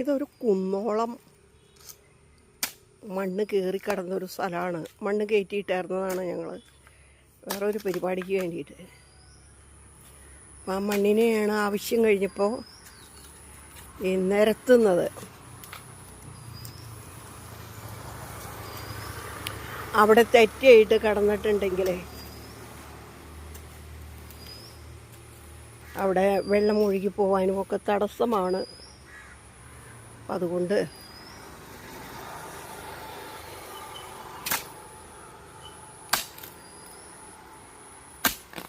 ഇതൊരു കുന്നോളം മണ്ണ് കയറി കടന്നൊരു സ്ഥലമാണ്. മണ്ണ് കയറ്റിയിട്ടായിരുന്നതാണ് ഞങ്ങൾ വേറെ ഒരു പരിപാടിക്ക് വേണ്ടിയിട്ട്. അപ്പം ആ മണ്ണിനെയാണ് ആവശ്യം കഴിഞ്ഞപ്പോൾ നിരത്തുന്നത്. അവിടെ തെറ്റായിട്ട് കടന്നിട്ടുണ്ടെങ്കിൽ അവിടെ വെള്ളം ഒഴുകി പോകാനും ഒക്കെ തടസ്സമാണ്. അപ്പം അതുകൊണ്ട്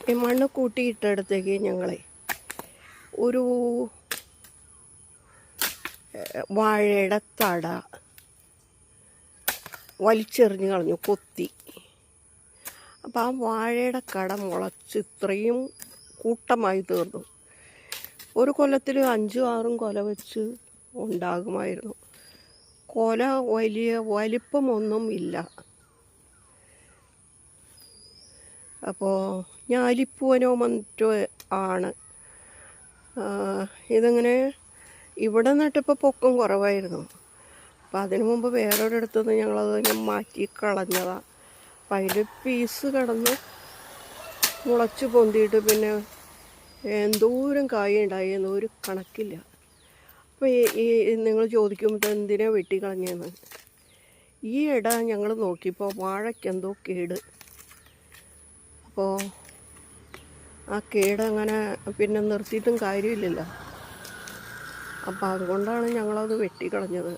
ഈ മണ്ണ് കൂട്ടിയിട്ടടുത്തേക്ക് ഞങ്ങളെ ഒരു വാഴയുടെ തട വലിച്ചെറിഞ്ഞ് കളഞ്ഞു കൊത്തി. അപ്പം ആ വാഴയുടെ കട മുളച്ച് ഇത്രയും കൂട്ടമായി തീർന്നു. ഒരു കൊല്ലത്തിൽ അഞ്ചും ആറും കൊല വെച്ച് ഉണ്ടാകുമായിരുന്നു. കൊല വലിയ വലിപ്പമൊന്നും ഇല്ല. അപ്പോൾ ഞാലിപ്പൂവനോ മറ്റോ ആണ്. ഇതങ്ങനെ? ഇവിടെ നട്ടിപ്പോൾ പൊക്കം കുറവായിരുന്നു. അപ്പോൾ അതിനു മുമ്പ് വേറൊരിടത്തു നിന്ന് ഞങ്ങളത് മാറ്റി കളഞ്ഞതാണ് അപ്പം അതിന്റെ പീസ് കടന്ന് മുളച്ച് പൊന്തിയിട്ട് പിന്നെ എന്തോരം കായ ഉണ്ടായി എന്നൊരു കണക്കില്ല. അപ്പോൾ ഈ നിങ്ങൾ ചോദിക്കുമ്പോൾ എന്തിനാ വെട്ടിക്കളഞ്ഞതെന്ന് ഈ ഇട ഞങ്ങൾ നോക്കിയപ്പോൾ വാഴയ്ക്കെന്തോ കേട്. അപ്പോൾ ആ കേട് അങ്ങനെ പിന്നെ നിർത്തിയിട്ടും കാര്യമില്ലല്ലോ. അപ്പോൾ അതുകൊണ്ടാണ് ഞങ്ങളത് വെട്ടിക്കളഞ്ഞത്.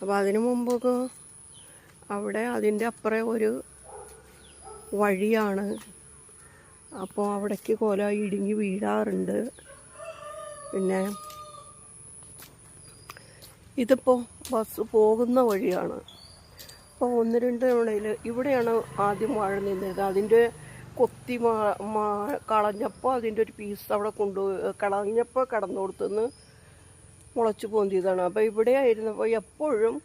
അപ്പോൾ അതിനു മുമ്പൊക്കെ അവിടെ അതിന്റെ അപ്പുറം ഒരു വഴിയാണ്. അപ്പോൾ അവിടേക്ക് കോല ഇടുങ്ങി വീഴാറുണ്ട്. പിന്നെ ഇതിപ്പോൾ ബസ് പോകുന്ന വഴിയാണ്. അപ്പോൾ ഒന്ന് രണ്ട് തവണയിൽ ഇവിടെയാണ് ആദ്യം വാഴ നിന്നത്. അതിന്റെ കൊത്തി മാ മാ കളഞ്ഞപ്പോൾ അതിന്റെ ഒരു പീസ് അവിടെ കൊണ്ടുപോയി കളഞ്ഞപ്പോൾ കടന്നു കൊടുത്തുനിന്ന് മുളച്ച് പൊന്തിയതാണ് അപ്പോൾ ഇവിടെ ആയിരുന്നപ്പോൾ എപ്പോഴും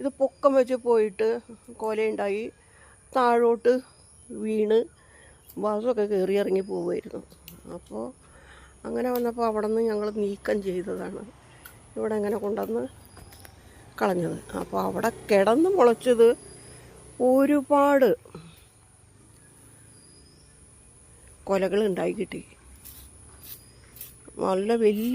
ഇത് പൊക്കം വെച്ച് പോയിട്ട് കൊലയുണ്ടായി. താഴോട്ട് വീണ് ബസ്സൊക്കെ കയറി ഇറങ്ങി പോവുമായിരുന്നു. അപ്പോൾ അങ്ങനെ വന്നപ്പോൾ അവിടെ നിന്ന് ഞങ്ങൾ നീക്കം ചെയ്തതാണ്. ഇവിടെ ഇങ്ങനെ കൊണ്ടുവന്ന് കളഞ്ഞത്. അപ്പോൾ അവിടെ കിടന്ന് മുളച്ചത് ഒരുപാട് കൊലകൾ ഉണ്ടായി കിട്ടി. നല്ല വലിയ